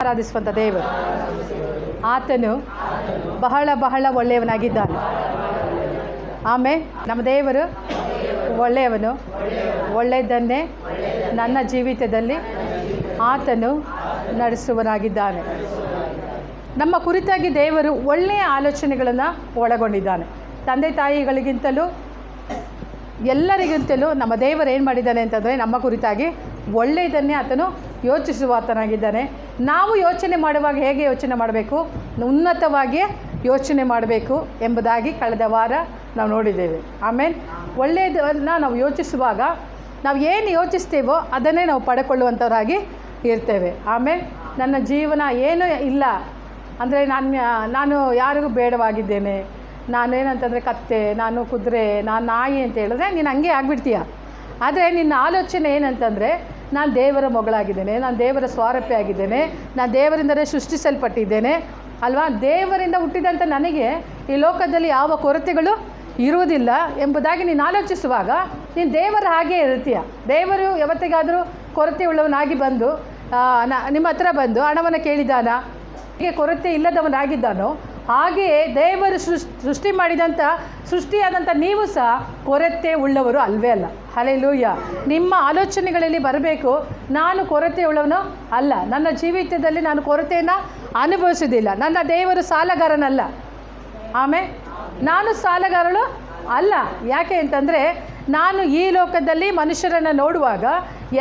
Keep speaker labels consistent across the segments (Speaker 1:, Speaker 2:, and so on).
Speaker 1: ಆರಾಧಿಸುವಂಥ ದೇವರು. ಆತನು ಬಹಳ ಬಹಳ ಒಳ್ಳೆಯವನಾಗಿದ್ದಾನೆ. ಆಮೇ, ನಮ್ಮ ದೇವರು ಒಳ್ಳೆಯವನು. ಒಳ್ಳೆಯದನ್ನೇ ನನ್ನ ಜೀವಿತದಲ್ಲಿ ಆತನು ನಡೆಸುವನಾಗಿದ್ದಾನೆ ನಮ್ಮ ಕುರಿತಾಗಿ ದೇವರು ಒಳ್ಳೆಯ ಆಲೋಚನೆಗಳನ್ನು ಒಳಗೊಂಡಿದ್ದಾನೆ. ತಂದೆ ತಾಯಿಗಳಿಗಿಂತಲೂ, ಎಲ್ಲರಿಗಿಂತಲೂ ನಮ್ಮ ದೇವರು ಏನು ಮಾಡಿದ್ದಾನೆ ಅಂತಂದರೆ ನಮ್ಮ ಕುರಿತಾಗಿ ಒಳ್ಳೆಯದನ್ನೇ ಆತನು ಯೋಚಿಸುವ ಆತನಾಗಿದ್ದಾನೆ ನಾವು ಯೋಚನೆ ಮಾಡುವಾಗ ಹೇಗೆ ಯೋಚನೆ ಮಾಡಬೇಕು? ಉನ್ನತವಾಗಿಯೇ ಯೋಚನೆ ಮಾಡಬೇಕು ಎಂಬುದಾಗಿ ಕಳೆದ ವಾರ ನಾವು ನೋಡಿದ್ದೇವೆ. ಆಮೇಲೆ ಒಳ್ಳೆಯದನ್ನು ನಾವು ಯೋಚಿಸುವಾಗ ನಾವು ಏನು ಯೋಚಿಸ್ತೇವೋ ಅದನ್ನೇ ನಾವು ಪಡ್ಕೊಳ್ಳುವಂಥವರಾಗಿ ಇರ್ತೇವೆ. ಆಮೇಲೆ ನನ್ನ ಜೀವನ ಏನೂ ಇಲ್ಲ ಅಂದರೆ ನಾನು ನಾನು ಯಾರಿಗೂ ಬೇಡವಾಗಿದ್ದೇನೆ. ನಾನೇನಂತಂದರೆ ಕತ್ತೆ, ನಾನು ಕುದುರೆ, ನಾನು ನಾಯಿ ಅಂತ ಹೇಳಿದ್ರೆ ನೀನು ಹಂಗೆ ಆಗಿಬಿಡ್ತೀಯ. ಆದರೆ ನಿನ್ನ ಆಲೋಚನೆ ಏನಂತಂದರೆ ನಾನು ದೇವರ ಮಗಳಾಗಿದ್ದೇನೆ, ನಾನು ದೇವರ ಸ್ವಾರಪ್ಯ ಆಗಿದ್ದೇನೆ, ನಾನು ದೇವರಿಂದಲೇ ಸೃಷ್ಟಿಸಲ್ಪಟ್ಟಿದ್ದೇನೆ, ಅಲ್ವಾ? ದೇವರಿಂದ ಹುಟ್ಟಿದಂಥ ನನಗೆ ಈ ಲೋಕದಲ್ಲಿ ಯಾವ ಕೊರತೆಗಳು ಇರುವುದಿಲ್ಲ ಎಂಬುದಾಗಿ ನೀನು ಆಲೋಚಿಸುವಾಗ ನೀನು ದೇವರ ಹಾಗೆ ಇರ್ತೀಯ ದೇವರು ಯಾವತ್ತಿಗಾದರೂ ಕೊರತೆ ಉಳ್ಳವನಾಗಿ ಬಂದು ನಿಮ್ಮ ಹತ್ರ ಬಂದು ಹಣವನ್ನು ಕೇಳಿದಾನ ಹೀಗೆ ಕೊರತೆ ಇಲ್ಲದವನಾಗಿದ್ದಾನೋ ಹಾಗೆಯೇ ದೇವರು ಸೃಷ್ಟಿ ಮಾಡಿದಂಥ ಸೃಷ್ಟಿಯಾದಂಥ ನೀವು ಸಹ ಕೊರತೆ ಉಳ್ಳವರು ಅಲ್ವೇ ಅಲ್ಲ. ಹಲೇಲೂಯ್ಯ ನಿಮ್ಮ ಆಲೋಚನೆಗಳಲ್ಲಿ ಬರಬೇಕು. ನಾನು ಕೊರತೆ ಉಳ್ಳವನು ಅಲ್ಲ. ನನ್ನ ಜೀವಿತದಲ್ಲಿ ನಾನು ಕೊರತೆಯನ್ನು ಅನುಭವಿಸೋದಿಲ್ಲ. ನನ್ನ ದೇವರು ಸಾಲಗಾರನಲ್ಲ. ಆಮೇಲೆ ನಾನು ಸಾಲಗಾರಳು ಅಲ್ಲ. ಯಾಕೆ ಅಂತಂದರೆ ನಾನು ಈ ಲೋಕದಲ್ಲಿ ಮನುಷ್ಯರನ್ನು ನೋಡುವಾಗ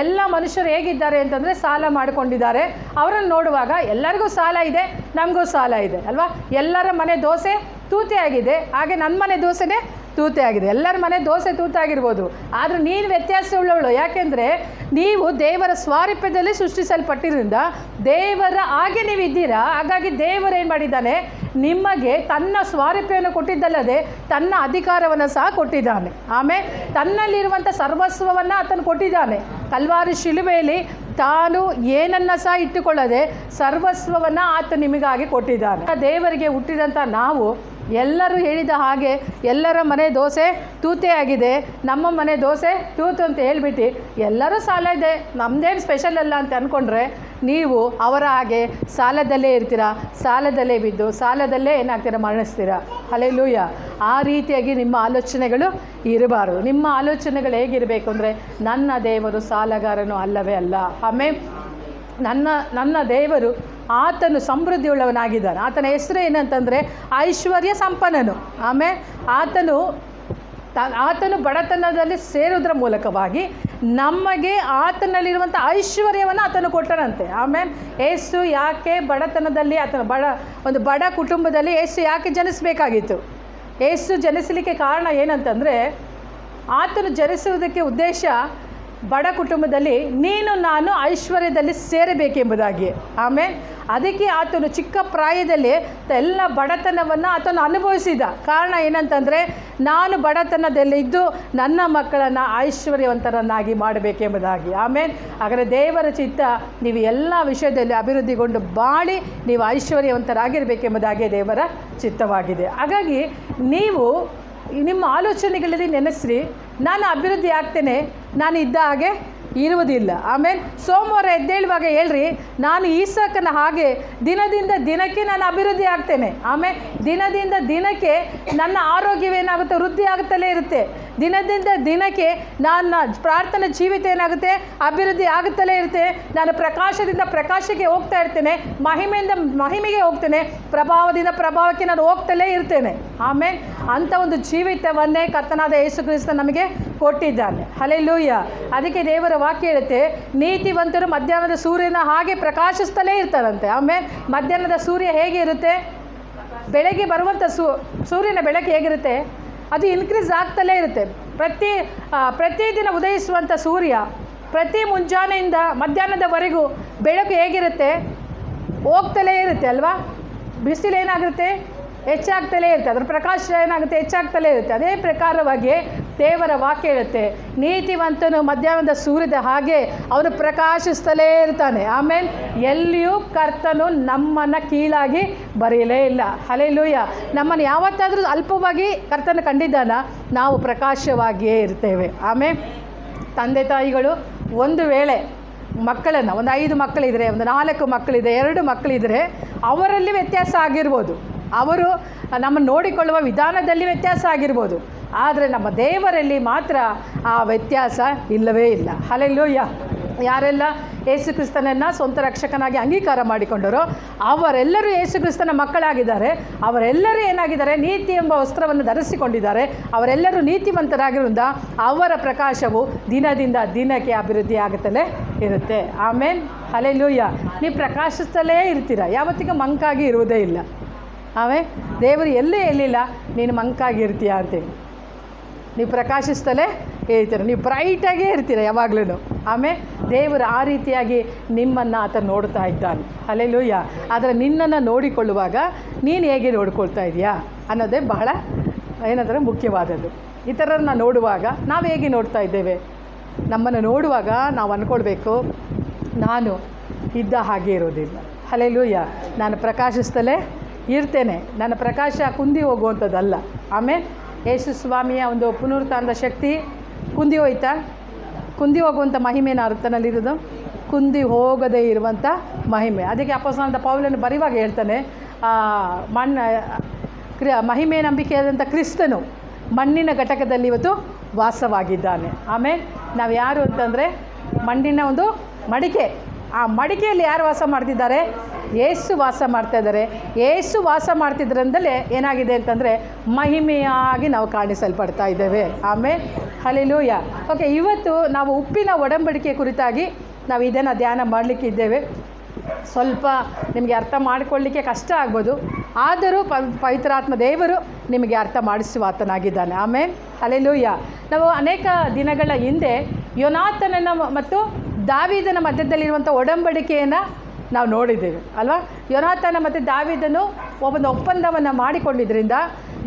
Speaker 1: ಎಲ್ಲ ಮನುಷ್ಯರು ಹೇಗಿದ್ದಾರೆ ಅಂತಂದರೆ ಸಾಲ ಮಾಡಿಕೊಂಡಿದ್ದಾರೆ. ಅವರನ್ನು ನೋಡುವಾಗ ಎಲ್ಲರಿಗೂ ಸಾಲ ಇದೆ, ನಮಗೂ ಸಾಲ ಇದೆ, ಅಲ್ವಾ? ಎಲ್ಲರ ಮನೆ ದೋಸೆ ತೂತೆ ಆಗಿದೆ. ಹಾಗೆ ನನ್ನ ಮನೆ ದೋಸೆನೇ ತೂತೆ ಆಗಿದೆ. ಎಲ್ಲರ ಮನೆ ದೋಸೆ ತೂತಾಗಿರ್ಬೋದು ಆದರೆ ನೀನು ವ್ಯತ್ಯಾಸ ಉಳ್ಳವಳು. ಯಾಕೆಂದರೆ ನೀವು ದೇವರ ಸ್ವಾರೂಪ್ಯದಲ್ಲಿ ಸೃಷ್ಟಿಸಲ್ಪಟ್ಟಿದ್ದರಿಂದ ದೇವರ ಹಾಗೆ ನೀವು ಇದ್ದೀರಾ, ಹಾಗಾಗಿ ದೇವರು ಏನು ಮಾಡಿದ್ದಾನೆ? ನಿಮಗೆ ತನ್ನ ಸ್ವಾರೂಪ್ಯವನ್ನು ಕೊಟ್ಟಿದ್ದಲ್ಲದೆ ತನ್ನ ಅಧಿಕಾರವನ್ನು ಸಹ ಕೊಟ್ಟಿದ್ದಾನೆ. ಆಮೇಲೆ ತನ್ನಲ್ಲಿರುವಂಥ ಸರ್ವಸ್ವವನ್ನು ಆತನು ಕೊಟ್ಟಿದ್ದಾನೆ. ಕಲ್ವಾರಿ ಶಿಲುಬೆಯಲ್ಲಿ ತಾನು ಏನನ್ನ ಸಹ ಇಟ್ಟುಕೊಳ್ಳದೆ ಸರ್ವಸ್ವವನ್ನು ಆತ ನಿಮಗಾಗಿ ಕೊಟ್ಟಿದ್ದಾನೆ. ದೇವರಿಗೆ ಹುಟ್ಟಿದಂಥ ನಾವು ಎಲ್ಲರೂ ಹೇಳಿದ ಹಾಗೆ ಎಲ್ಲರ ಮನೆ ದೋಸೆ ತೂತೆ ಆಗಿದೆ ನಮ್ಮ ಮನೆ ದೋಸೆ ತೂತು ಅಂತ ಹೇಳ್ಬಿಟ್ಟು ಎಲ್ಲರೂ ಸಾಲ ಇದೆ ನಮ್ಮದೇನು ಸ್ಪೆಷಲ್ ಅಲ್ಲ ಅಂತ ಅಂದ್ಕೊಂಡ್ರೆ ನೀವು ಅವರ ಹಾಗೆ ಸಾಲದಲ್ಲೇ ಇರ್ತೀರ? ಸಾಲದಲ್ಲೇ ಬಿದ್ದು ಸಾಲದಲ್ಲೇ ಏನಾಗ್ತೀರ? ಮರಣಿಸ್ತೀರ? ಲೂಯ ಆ ರೀತಿಯಾಗಿ ನಿಮ್ಮ ಆಲೋಚನೆಗಳು ಇರಬಾರ್ದು. ನಿಮ್ಮ ಆಲೋಚನೆಗಳು ಹೇಗಿರಬೇಕು ಅಂದರೆ ನನ್ನ ದೇವರು ಸಾಲಗಾರನು ಅಲ್ಲವೇ ಅಲ್ಲ. ಆಮೇಲೆ ನನ್ನ ನನ್ನ ದೇವರು ಆತನು ಸಮೃದ್ಧಿಯುಳ್ಳವನಾಗಿದ್ದಾನೆ. ಆತನ ಹೆಸರು ಏನಂತಂದರೆ ಐಶ್ವರ್ಯ ಸಂಪನ್ನನು. ಆಮೇಲೆ ಆತನು ತ ಆತನು ಬಡತನದಲ್ಲಿ ಸೇರುವುದರ ಮೂಲಕವಾಗಿ ನಮಗೆ ಆತನಲ್ಲಿರುವಂಥ ಐಶ್ವರ್ಯವನ್ನು ಆತನು ಕೊಟ್ಟನಂತೆ. ಆಮೇಲೆ ಏಸು ಯಾಕೆ ಬಡತನದಲ್ಲಿ ಆತನ ಬಡ, ಒಂದು ಬಡ ಕುಟುಂಬದಲ್ಲಿ ಏಸು ಯಾಕೆ ಜನಿಸಬೇಕಾಗಿತ್ತು? ಏಸು ಜನಿಸಲಿಕ್ಕೆ ಕಾರಣ ಏನಂತಂದರೆ, ಆತನು ಜನಿಸುವುದಕ್ಕೆ ಉದ್ದೇಶ ಬಡ ಕುಟುಂಬದಲ್ಲಿ ನೀನು ನಾನು ಐಶ್ವರ್ಯದಲ್ಲಿ ಸೇರಬೇಕೆಂಬುದಾಗಿ. ಆಮೇಲೆ ಅದಕ್ಕೆ ಆತನು ಚಿಕ್ಕ ಪ್ರಾಯದಲ್ಲಿ ಎಲ್ಲ ಬಡತನವನ್ನು ಆತನು ಅನುಭವಿಸಿದ. ಕಾರಣ ಏನಂತಂದರೆ, ನಾನು ಬಡತನದಲ್ಲಿ ಇದ್ದು ನನ್ನ ಮಕ್ಕಳನ್ನು ಐಶ್ವರ್ಯವಂತರನ್ನಾಗಿ ಮಾಡಬೇಕೆಂಬುದಾಗಿ. ಆಮೇಲೆ ಹಾಗಾದರೆ ದೇವರ ಚಿತ್ತ ನೀವು ಎಲ್ಲ ವಿಷಯದಲ್ಲಿ ಅಭಿವೃದ್ಧಿಗೊಂಡು ಬಾಳಿ ನೀವು ಐಶ್ವರ್ಯವಂತರಾಗಿರಬೇಕೆಂಬುದಾಗಿ ದೇವರ ಚಿತ್ತವಾಗಿದೆ. ಹಾಗಾಗಿ ನೀವು ನಿಮ್ಮ ಆಲೋಚನೆಗಳಲ್ಲಿ ನೆನೆಸ್ರಿ. ನಾನು ಅಭಿವೃದ್ಧಿ ಆಗ್ತೇನೆ ನಾನು ಇದ್ದ ಹಾಗೆ ಇರುವುದಿಲ್ಲ. ಆಮೇಲೆ ಸೋಮವಾರ ಎದ್ದೇಳುವಾಗ ಹೇಳ್ರಿ, ನಾನು ಈಸಕನ ಹಾಗೆ ದಿನದಿಂದ ದಿನಕ್ಕೆ ನಾನು ಅಭಿವೃದ್ಧಿ ಆಗ್ತೇನೆ. ಆಮೇಲೆ ದಿನದಿಂದ ದಿನಕ್ಕೆ ನನ್ನ ಆರೋಗ್ಯವೇನಾಗುತ್ತೆ ವೃದ್ಧಿ ಆಗುತ್ತಲೇ ಇರುತ್ತೆ. ದಿನದಿಂದ ದಿನಕ್ಕೆ ನನ್ನ ಪ್ರಾರ್ಥನಾ ಜೀವಿತ ಏನಾಗುತ್ತೆ? ಅಭಿವೃದ್ಧಿ ಆಗುತ್ತಲೇ ಇರುತ್ತೆ. ನಾನು ಪ್ರಕಾಶದಿಂದ ಪ್ರಕಾಶಕ್ಕೆ ಹೋಗ್ತಾ ಇರ್ತೇನೆ. ಮಹಿಮೆಯಿಂದ ಮಹಿಮೆಗೆ ಹೋಗ್ತೇನೆ. ಪ್ರಭಾವದಿಂದ ಪ್ರಭಾವಕ್ಕೆ ನಾನು ಹೋಗ್ತಲೇ ಇರ್ತೇನೆ. ಆಮೇಲೆ ಅಂಥ ಒಂದು ಜೀವಿತವನ್ನೇ ಕರ್ತನಾದ ಯೇಸು ಕ್ರಿಸ್ತ ನಮಗೆ ಕೊಟ್ಟಿದ್ದಾನೆ. ಹಲೆಲೂಯ್ಯ ಅದಕ್ಕೆ ದೇವರ ವಾಕ್ಯ ಹೇಳುತ್ತೆ, ನೀತಿವಂತರು ಮಧ್ಯಾಹ್ನದ ಸೂರ್ಯನ ಹಾಗೆ ಪ್ರಕಾಶಿಸ್ತಲೇ ಇರ್ತಾರಂತೆ. ಆಮೇಲೆ ಮಧ್ಯಾಹ್ನದ ಸೂರ್ಯ ಹೇಗೆ ಇರುತ್ತೆ? ಬೆಳಗ್ಗೆ ಬರುವಂಥ ಸೂ, ಸೂರ್ಯನ ಬೆಳಕು ಹೇಗಿರುತ್ತೆ? ಅದು ಇನ್ಕ್ರೀಸ್ ಆಗ್ತಲೇ ಇರುತ್ತೆ. ಪ್ರತಿ ಪ್ರತಿ ಪ್ರತಿದಿನ ಉದಯಿಸುವಂಥ ಸೂರ್ಯ, ಪ್ರತಿ ಮುಂಜಾನೆಯಿಂದ ಮಧ್ಯಾಹ್ನದವರೆಗೂ ಬೆಳಕು ಹೇಗಿರುತ್ತೆ? ಹೋಗ್ತಲೇ ಇರುತ್ತೆ ಅಲ್ವಾ? ಬಿಸಿಲು ಏನಾಗುತ್ತೆ ಹೆಚ್ಚಾಗ್ತಲೇ ಇರುತ್ತೆ. ಅದರ ಪ್ರಕಾಶ ಏನಾಗುತ್ತೆ? ಹೆಚ್ಚಾಗ್ತಲೇ ಇರುತ್ತೆ. ಅದೇ ಪ್ರಕಾರವಾಗಿ ದೇವರ ವಾಕ್ಯ ಹೇಳುತ್ತೆ. ನೀತಿವಂತನು ಮಧ್ಯಾಹ್ನದ ಸೂರ್ಯದ ಹಾಗೆ ಅವನು ಪ್ರಕಾಶಿಸ್ತಲೇ ಇರ್ತಾನೆ. ಆಮೇಲೆ ಎಲ್ಲಿಯೂ ಕರ್ತನು ನಮ್ಮನ್ನು ಕೀಳಾಗಿ ಬರೆಯಲೇ ಇಲ್ಲ. ಹಲೆಲೂಯ ನಮ್ಮನ್ನು ಯಾವತ್ತಾದರೂ ಅಲ್ಪವಾಗಿ ಕರ್ತನ ಕಂಡಿದ್ದಾನ, ನಾವು ಪ್ರಕಾಶವಾಗಿಯೇ ಇರ್ತೇವೆ. ಆಮೇಲೆ ತಂದೆ ತಾಯಿಗಳು, ಒಂದು ವೇಳೆ ಮಕ್ಕಳನ್ನು, ಒಂದು ಐದು ಮಕ್ಕಳಿದ್ರೆ, ಒಂದು ನಾಲ್ಕು ಮಕ್ಕಳಿದೆ ಎರಡು ಮಕ್ಕಳಿದ್ರೆ ಅವರಲ್ಲಿ ವ್ಯತ್ಯಾಸ ಆಗಿರ್ಬೋದು. ಅವರು ನಮ್ಮನ್ನು ನೋಡಿಕೊಳ್ಳುವ ವಿಧಾನದಲ್ಲಿ ವ್ಯತ್ಯಾಸ ಆಗಿರ್ಬೋದು. ಆದರೆ ನಮ್ಮ ದೇವರಲ್ಲಿ ಮಾತ್ರ ಆ ವ್ಯತ್ಯಾಸ ಇಲ್ಲವೇ ಇಲ್ಲ. ಹಲೆಲ್ಲೂಯ್ಯ ಯಾರೆಲ್ಲ ಯೇಸು ಕ್ರಿಸ್ತನನ್ನು ಸ್ವಂತ ರಕ್ಷಕನಾಗಿ ಅಂಗೀಕಾರ ಮಾಡಿಕೊಂಡರೋ ಅವರೆಲ್ಲರೂ ಯೇಸು ಕ್ರಿಸ್ತನ ಮಕ್ಕಳಾಗಿದ್ದಾರೆ. ಅವರೆಲ್ಲರೂ ಏನಾಗಿದ್ದಾರೆ? ನೀತಿ ಎಂಬ ವಸ್ತ್ರವನ್ನು ಧರಿಸಿಕೊಂಡಿದ್ದಾರೆ. ಅವರೆಲ್ಲರೂ ನೀತಿವಂತರಾಗಿರೋದ್ರಿಂದ ಅವರ ಪ್ರಕಾಶವು ದಿನದಿಂದ ದಿನಕ್ಕೆ ಅಭಿವೃದ್ಧಿ ಆಗುತ್ತಲೇ ಇರುತ್ತೆ. ಆಮೇಲೆ ಅಲೆಲೂಯ್ಯ ನೀವು ಪ್ರಕಾಶಿಸ್ತಲೇ ಇರ್ತೀರ? ಯಾವತ್ತಿಗೂ ಮಂಕಾಗಿ ಇರುವುದೇ ಇಲ್ಲ. ಆಮೇಲೆ ದೇವರು ಎಲ್ಲೇ ಎಲ್ಲಿಲ್ಲ ನೀನು ಮಂಕಾಗಿ ಇರ್ತೀಯ ಅಂತೇಳಿ. ನೀವು ಪ್ರಕಾಶಿಸ್ತಲೇ ಹೇಳ್ತೀರ. ನೀವು ಬ್ರೈಟಾಗೇ ಇರ್ತೀರ ಯಾವಾಗಲೂ ಆಮೇಲೆ ದೇವರು ಆ ರೀತಿಯಾಗಿ ನಿಮ್ಮನ್ನು ಆತ ನೋಡ್ತಾ ಇದ್ದಾನೆ. ಅಲ್ಲೆಲ್ಲೂಯ್ಯ ಆದರೆ ನಿನ್ನನ್ನು ನೋಡಿಕೊಳ್ಳುವಾಗ ನೀನು ಹೇಗೆ ನೋಡಿಕೊಳ್ತಾ ಇದೆಯಾ ಅನ್ನೋದೇ ಬಹಳ ಏನಂದರೆ ಮುಖ್ಯವಾದದ್ದು. ಇತರರನ್ನ ನೋಡುವಾಗ ನಾವು ಹೇಗೆ ನೋಡ್ತಾ ಇದ್ದೇವೆ? ನಮ್ಮನ್ನು ನೋಡುವಾಗ ನಾವು ಅಂದ್ಕೊಳ್ಬೇಕು ನಾನು ಇದ್ದ ಹಾಗೆ ಇರೋದಿಲ್ಲ. ಅಲ್ಲೆಲ್ಲೂಯ್ಯ ನಾನು ಪ್ರಕಾಶಿಸ್ತಲೇ ಇರ್ತೇನೆ. ನನ್ನ ಪ್ರಕಾಶ ಕುಂದಿ ಹೋಗುವಂಥದ್ದಲ್ಲ. ಆಮೇಲೆ ಯೇಸು ಸ್ವಾಮಿಯ ಒಂದು ಪುನರುತ್ಥಾನದ ಶಕ್ತಿ ಕುಂದಿ ಹೋಯ್ತಾ? ಕುಂದಿ ಹೋಗುವಂಥ ಮಹಿಮೆನ ಅರ್ಥನಲ್ಲಿರೋದು ಕುಂದಿ ಹೋಗದೇ ಇರುವಂಥ ಮಹಿಮೆ. ಅದಕ್ಕೆ ಅಪಸ್ನಾನದ ಪೌಲನ್ನು ಬರಿವಾಗ ಹೇಳ್ತಾನೆ ಮಣ್ಣ, ಕ್ರಿ, ಮಹಿಮೆ ನಂಬಿಕೆಯಾದಂಥ ಕ್ರಿಸ್ತನು ಮಣ್ಣಿನ ಘಟಕದಲ್ಲಿ ಇವತ್ತು ವಾಸವಾಗಿದ್ದಾನೆ. ಆಮೇಲೆ ನಾವು ಯಾರು ಅಂತಂದರೆ ಮಣ್ಣಿನ ಒಂದು ಮಡಿಕೆ. ಆ ಮಡಿಕೆಯಲ್ಲಿ ಯಾರು ವಾಸ ಮಾಡ್ತಿದ್ದಾರೆ? ಏಸು ವಾಸ ಮಾಡ್ತಾ ಇದ್ದಾರೆ. ಏಸು ವಾಸ ಮಾಡ್ತಿದ್ರಿಂದಲೇ ಏನಾಗಿದೆ ಅಂತಂದರೆ ಮಹಿಮೆಯಾಗಿ ನಾವು ಕಾಣಿಸಲ್ಪಡ್ತಾ ಇದ್ದೇವೆ. ಆಮೇಲೆ ಹಲಿಲೂಯ ಓಕೆ, ಇವತ್ತು ನಾವು ಉಪ್ಪಿನ ಒಡಂಬಡಿಕೆ ಕುರಿತಾಗಿ ನಾವು ಇದನ್ನು ಧ್ಯಾನ ಮಾಡಲಿಕ್ಕಿದ್ದೇವೆ ಸ್ವಲ್ಪ ನಿಮಗೆ ಅರ್ಥ ಮಾಡಿಕೊಳ್ಳಿಕ್ಕೆ ಕಷ್ಟ ಆಗ್ಬೋದು. ಆದರೂ ಪ ಪವಿತ್ರಾತ್ಮ ದೇವರು ನಿಮಗೆ ಅರ್ಥ ಮಾಡಿಸುವ ಆತನಾಗಿದ್ದಾನೆ ಆಮೇಲೆ ಅಲೆಲೂಯ್ಯ ನಾವು ಅನೇಕ ದಿನಗಳ ಹಿಂದೆ ಯೋನಾಥನನ್ನು ಮತ್ತು ದಾವಿದನ ಮಧ್ಯದಲ್ಲಿರುವಂಥ ಒಡಂಬಡಿಕೆಯನ್ನು ನಾವು ನೋಡಿದ್ದೇವೆ, ಅಲ್ವಾ? ಯೋನಾಥನ ಮತ್ತು ದಾವಿದನು ಒಂದು ಒಪ್ಪಂದವನ್ನು ಮಾಡಿಕೊಂಡಿದ್ದರಿಂದ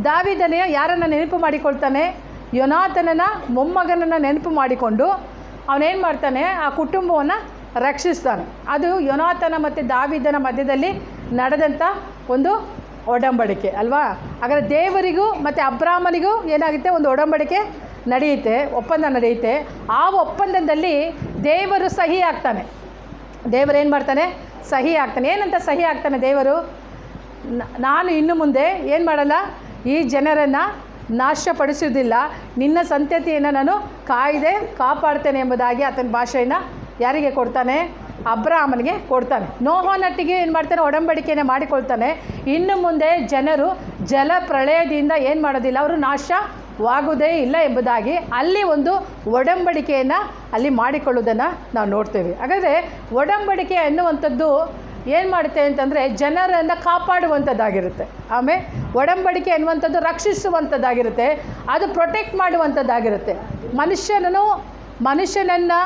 Speaker 1: ದಾವಿದನೇ ಯಾರನ್ನು ನೆನಪು ಮಾಡಿಕೊಳ್ತಾನೆ? ಯೋನಾಥನನ ಮೊಮ್ಮಗನನ್ನು ನೆನಪು ಮಾಡಿಕೊಂಡು ಅವನೇನು ಮಾಡ್ತಾನೆ? ಆ ಕುಟುಂಬವನ್ನು ರಕ್ಷಿಸ್ತಾನೆ. ಅದು ಯೋನಾಥನ ಮತ್ತು ದಾವಿದನ ಮಧ್ಯದಲ್ಲಿ ನಡೆದಂಥ ಒಂದು ಒಡಂಬಡಿಕೆ, ಅಲ್ವಾ? ಹಾಗಾದರೆ ದೇವರಿಗೂ ಮತ್ತು ಅಬ್ರಾಹ್ಮನಿಗೂ ಏನಾಗುತ್ತೆ? ಒಂದು ಒಡಂಬಡಿಕೆ ನಡೆಯುತ್ತೆ, ಒಪ್ಪಂದ ನಡೆಯುತ್ತೆ. ಆ ಒಪ್ಪಂದದಲ್ಲಿ ದೇವರು ಸಹಿ ಆಗ್ತಾನೆ. ದೇವರು ಏನು ಮಾಡ್ತಾನೆ? ಸಹಿ ಆಗ್ತಾನೆ. ಏನಂತ ಸಹಿ ಆಗ್ತಾನೆ ದೇವರು? ನಾನು ಇನ್ನು ಮುಂದೆ ಏನು ಮಾಡಲ್ಲ? ಈ ಜನರನ್ನು ನಾಶಪಡಿಸುವುದಿಲ್ಲ. ನಿನ್ನ ಸಂತತಿಯನ್ನು ನಾನು ಕಾಯ್ದೆ ಕಾಪಾಡ್ತೇನೆ ಎಂಬುದಾಗಿ ಆತನ ಭಾಷೆಯನ್ನು ಯಾರಿಗೆ ಕೊಡ್ತಾನೆ? ಅಬ್ರಾಹ್ಮನಿಗೆ ಕೊಡ್ತಾನೆ. ನೋಹನಟ್ಟಿಗೆ ಏನು ಮಾಡ್ತಾನೆ? ಒಡಂಬಡಿಕೆಯನ್ನು ಮಾಡಿಕೊಳ್ತಾನೆ. ಇನ್ನು ಮುಂದೆ ಜನರು ಜಲ ಪ್ರಳಯದಿಂದ ಏನು ಮಾಡೋದಿಲ್ಲ. ಅವರು ನಾಶವಾಗುವುದೇ ಇಲ್ಲ ಎಂಬುದಾಗಿ ಅಲ್ಲಿ ಒಂದು ಒಡಂಬಡಿಕೆಯನ್ನು ಅಲ್ಲಿ ಮಾಡಿಕೊಳ್ಳುವುದನ್ನು ನಾವು ನೋಡ್ತೇವೆ. ಹಾಗಾದರೆ ಒಡಂಬಡಿಕೆ ಅನ್ನುವಂಥದ್ದು ಏನು ಮಾಡುತ್ತೆ ಅಂತಂದರೆ ಜನರನ್ನು ಕಾಪಾಡುವಂಥದ್ದಾಗಿರುತ್ತೆ. ಆಮೇಲೆ ಒಡಂಬಡಿಕೆ ಅನ್ನುವಂಥದ್ದು ರಕ್ಷಿಸುವಂಥದ್ದಾಗಿರುತ್ತೆ. ಅದು ಪ್ರೊಟೆಕ್ಟ್ ಮಾಡುವಂಥದ್ದಾಗಿರುತ್ತೆ. ಮನುಷ್ಯನನ್ನು ಮನುಷ್ಯನನ್ನು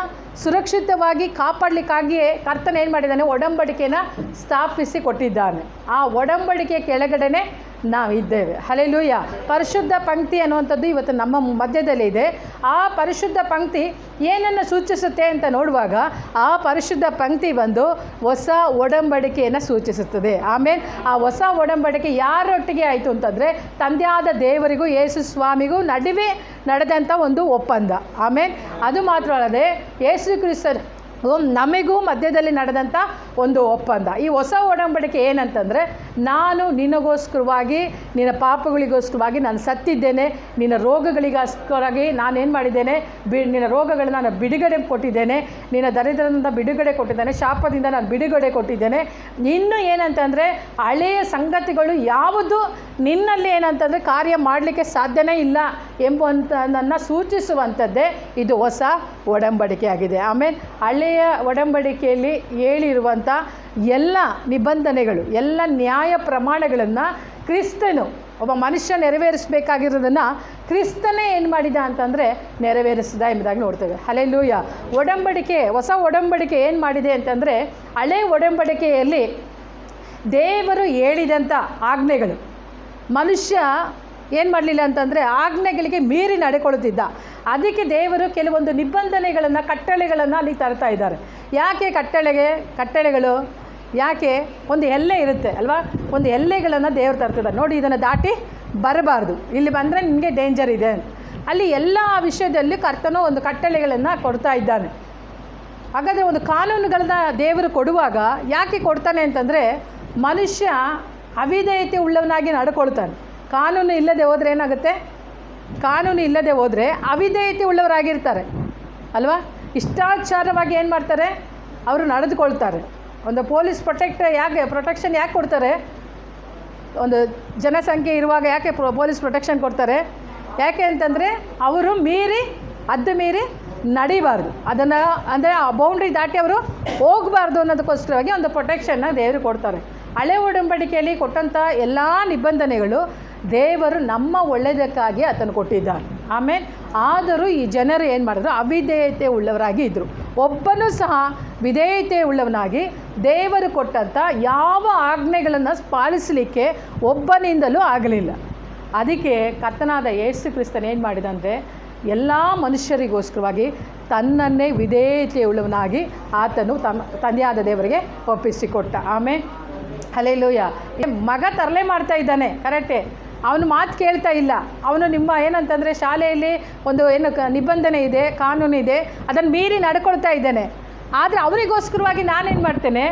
Speaker 1: ಸುರಕ್ಷಿತವಾಗಿ ಕಾಪಾಡಲಿಕ್ಕಾಗಿಯೇ ಕರ್ತನ ಏನು ಮಾಡಿದ್ದಾನೆ ಒಡಂಬಡಿಕೆನ ಸ್ಥಾಪಿಸಿ ಕೊಟ್ಟಿದ್ದಾನೆ. ಆ ಒಡಂಬಡಿಕೆ ಕೆಳಗಡೆನೆ ನಾವಿದ್ದೇವೆ. ಹಲೆಲೂಯ ಪರಿಶುದ್ಧ ಪಂಕ್ತಿ ಅನ್ನುವಂಥದ್ದು ಇವತ್ತು ನಮ್ಮ ಮಧ್ಯದಲ್ಲಿ ಇದೆ ಆ ಪರಿಶುದ್ಧ ಪಂಕ್ತಿ ಏನನ್ನು ಸೂಚಿಸುತ್ತೆ ಅಂತ ನೋಡುವಾಗ ಆ ಪರಿಶುದ್ಧ ಪಂಕ್ತಿ ಬಂದು ಹೊಸ ಒಡಂಬಡಿಕೆಯನ್ನು ಸೂಚಿಸುತ್ತದೆ. ಆಮೇಲೆ ಆ ಹೊಸ ಒಡಂಬಡಿಕೆ ಯಾರೊಟ್ಟಿಗೆ ಆಯಿತು ಅಂತಂದರೆ ತಂದೆಯಾದ ದೇವರಿಗೂ, ಯೇಸು ಸ್ವಾಮಿಗೂ ನಡುವೆ ನಡೆದಂಥ ಒಂದು ಒಪ್ಪಂದ. ಆಮೇಲೆ ಅದು ಮಾತ್ರ ಅಲ್ಲದೆ ಯೇಸು ಕ್ರಿಸ್ತನ್ ನಮಗೂ ಮಧ್ಯದಲ್ಲಿ ನಡೆದಂಥ ಒಂದು ಒಪ್ಪಂದ. ಈ ಹೊಸ ಒಡಂಬಡಿಕೆ ಏನಂತಂದರೆ, ನಾನು ನಿನಗೋಸ್ಕರವಾಗಿ, ನಿನ್ನ ಪಾಪಗಳಿಗೋಸ್ಕರವಾಗಿ ನಾನು ಸತ್ತಿದ್ದೇನೆ, ನಿನ್ನ ರೋಗಗಳಿಗೋಸ್ಕರವಾಗಿ ನಾನೇನು ಮಾಡಿದ್ದೇನೆ, ಬಿ, ನಿನ್ನ ರೋಗಗಳನ್ನ ನಾನು ಬಿಡುಗಡೆ ಕೊಟ್ಟಿದ್ದೇನೆ, ನಿನ್ನ ದರಿದ್ರದಿಂದ ಬಿಡುಗಡೆ ಕೊಟ್ಟಿದ್ದೇನೆ, ಶಾಪದಿಂದ ನಾನು ಬಿಡುಗಡೆ ಕೊಟ್ಟಿದ್ದೇನೆ. ಇನ್ನು ಏನಂತಂದರೆ, ಹಳೆಯ ಸಂಗತಿಗಳು ಯಾವುದು ನಿನ್ನಲ್ಲಿ ಏನಂತಂದರೆ ಕಾರ್ಯ ಮಾಡಲಿಕ್ಕೆ ಸಾಧ್ಯನೇ ಇಲ್ಲ ಎಂಬುವಂಥ ನನ್ನ ಸೂಚಿಸುವಂಥದ್ದೇ ಇದು ಹೊಸ ಒಡಂಬಡಿಕೆ ಆಗಿದೆ ಆಮೇಲೆ ಹಳೆಯ ಒಡಂಬಡಿಕೆಯಲ್ಲಿ ಹೇಳಿರುವಂಥ ಎಲ್ಲ ನಿಬಂಧನೆಗಳು, ಎಲ್ಲ ನ್ಯಾಯ ಪ್ರಮಾಣಗಳನ್ನು ಕ್ರಿಸ್ತನು ಒಬ್ಬ ಮನುಷ್ಯ ನೆರವೇರಿಸಬೇಕಾಗಿರೋದನ್ನು ಕ್ರಿಸ್ತನೇ ಏನು ಮಾಡಿದ ಅಂತಂದರೆ ನೆರವೇರಿಸಿದ ಎಂಬುದಾಗಿ ನೋಡ್ತೇವೆ. ಹಲೆಲೂಯ ಒಡಂಬಡಿಕೆ, ಹೊಸ ಒಡಂಬಡಿಕೆ ಏನು ಮಾಡಿದೆ ಅಂತಂದರೆ ಹಳೆ ಒಡಂಬಡಿಕೆಯಲ್ಲಿ ದೇವರು ಹೇಳಿದಂಥ ಆಜ್ಞೆಗಳು, ಮನುಷ್ಯ ಏನು ಮಾಡಲಿಲ್ಲ ಅಂತಂದರೆ ಆಜ್ಞೆಗಳಿಗೆ ಮೀರಿ ನಡೆಕೊಳ್ಳುತ್ತಿದ್ದ. ಅದಕ್ಕೆ ದೇವರು ಕೆಲವೊಂದು ನಿಬಂಧನೆಗಳನ್ನು, ಕಟ್ಟಳೆಗಳನ್ನು ಅಲ್ಲಿ ತರ್ತಾ ಇದ್ದಾರೆ. ಯಾಕೆ ಕಟ್ಟಳೆಗೆ, ಕಟ್ಟಳೆಗಳು? ಯಾಕೆ? ಒಂದು ಎಲ್ಲೆ ಇರುತ್ತೆ ಅಲ್ವಾ? ಒಂದು ಎಲ್ಲೆಗಳನ್ನು ದೇವರು ತರ್ತಿದ್ದಾರೆ. ನೋಡಿ, ಇದನ್ನು ದಾಟಿ ಬರಬಾರ್ದು. ಇಲ್ಲಿ ಬಂದರೆ ನಿಮಗೆ ಡೇಂಜರ್ ಇದೆ ಅಲ್ಲಿ ಎಲ್ಲ ವಿಷಯದಲ್ಲಿ ಕರ್ತನೋ ಒಂದು ಕಟ್ಟಳೆಗಳನ್ನು ಕೊಡ್ತಾ ಇದ್ದಾನೆ. ಹಾಗಾದರೆ ಒಂದು ಕಾನೂನುಗಳನ್ನ ದೇವರು ಕೊಡುವಾಗ ಯಾಕೆ ಕೊಡ್ತಾನೆ ಅಂತಂದರೆ ಮನುಷ್ಯ ಅವಿಧೇಯತೆ ಉಳ್ಳವನಾಗಿ ನಡ್ಕೊಳ್ತಾನೆ. ಕಾನೂನು ಇಲ್ಲದೆ ಹೋದರೆ ಏನಾಗುತ್ತೆ? ಕಾನೂನು ಇಲ್ಲದೆ ಹೋದರೆ ಅವಿಧೇಯತೆ ಉಳ್ಳವರಾಗಿರ್ತಾರೆ. ಅಲ್ವಾ? ಇಷ್ಟಾಚಾರವಾಗಿ ಏನು ಮಾಡ್ತಾರೆ? ಅವರು ನಡೆದುಕೊಳ್ತಾರೆ. ಒಂದು ಪೊಲೀಸ್ ಪ್ರೊಟೆಕ್ಟ್ ಯಾಕೆ ಪ್ರೊಟೆಕ್ಷನ್ ಯಾಕೆ ಕೊಡ್ತಾರೆ? ಒಂದು ಜನಸಂಖ್ಯೆ ಇರುವಾಗ ಯಾಕೆ ಪ್ರೊ ಪೊಲೀಸ್ ಪ್ರೊಟೆಕ್ಷನ್ ಕೊಡ್ತಾರೆ? ಯಾಕೆ ಅಂತಂದರೆ ಅವರು ಮೀರಿ, ಅದ್ದು ಮೀರಿ ನಡಿಬಾರ್ದು. ಅದನ್ನು ಅಂದರೆ ಆ ಬೌಂಡ್ರಿ ದಾಟಿ ಅವರು ಹೋಗಬಾರ್ದು ಅನ್ನೋದಕ್ಕೋಸ್ಕರವಾಗಿ ಒಂದು ಪ್ರೊಟೆಕ್ಷನ್ನ ದೇವರು ಕೊಡ್ತಾರೆ. ಹಳೆ ಒಡಂಬಡಿಕೆಯಲ್ಲಿ ಕೊಟ್ಟಂಥ ಎಲ್ಲ ನಿಬಂಧನೆಗಳು ದೇವರು ನಮ್ಮ ಒಳ್ಳೆಯದಕ್ಕಾಗಿ ಆತನು ಕೊಟ್ಟಿದ್ದಾನೆ. ಆಮೇಲೆ ಆದರೂ ಈ ಜನರು ಏನು ಮಾಡಿದ್ರು? ಅವಿಧೇಯತೆ ಉಳ್ಳವರಾಗಿ ಇದ್ದರು ಒಬ್ಬನೂ ಸಹ ವಿಧೇಯತೆ ಉಳ್ಳವನಾಗಿ ದೇವರು ಕೊಟ್ಟಂಥ ಯಾವ ಆಜ್ಞೆಗಳನ್ನು ಪಾಲಿಸಲಿಕ್ಕೆ ಒಬ್ಬನಿಂದಲೂ ಆಗಲಿಲ್ಲ. ಅದಕ್ಕೆ ಕರ್ತನಾದ ಯೇಸು ಕ್ರಿಸ್ತನ್ ಏನು ಮಾಡಿದಂದರೆ, ಎಲ್ಲ ಮನುಷ್ಯರಿಗೋಸ್ಕರವಾಗಿ ತನ್ನನ್ನೇ ವಿಧೇಯತೆ ಉಳ್ಳವನಾಗಿ ಆತನು ತಮ್ಮ ತಂದೆಯಾದ ದೇವರಿಗೆ ಒಪ್ಪಿಸಿಕೊಟ್ಟ. ಆಮೇಲೆ ಹಲೇಲೂಯ ಮಗ ತರಲೆ ಮಾಡ್ತಾ ಇದ್ದಾನೆ. ಕರೆಕ್ಟೇ? ಅವನು ಮಾತು ಕೇಳ್ತಾ ಇಲ್ಲ. ಅವನು ನಿಮ್ಮ ಏನಂತಂದರೆ ಶಾಲೆಯಲ್ಲಿ ಒಂದು ಏನು ನಿಬಂಧನೆ ಇದೆ, ಕಾನೂನು ಇದೆ ಅದನ್ನು ಮೀರಿ ನಡ್ಕೊಳ್ತಾ ಇದ್ದಾನೆ. ಆದರೆ ಅವನಿಗೋಸ್ಕರವಾಗಿ ನಾನೇನು ಮಾಡ್ತೇನೆ?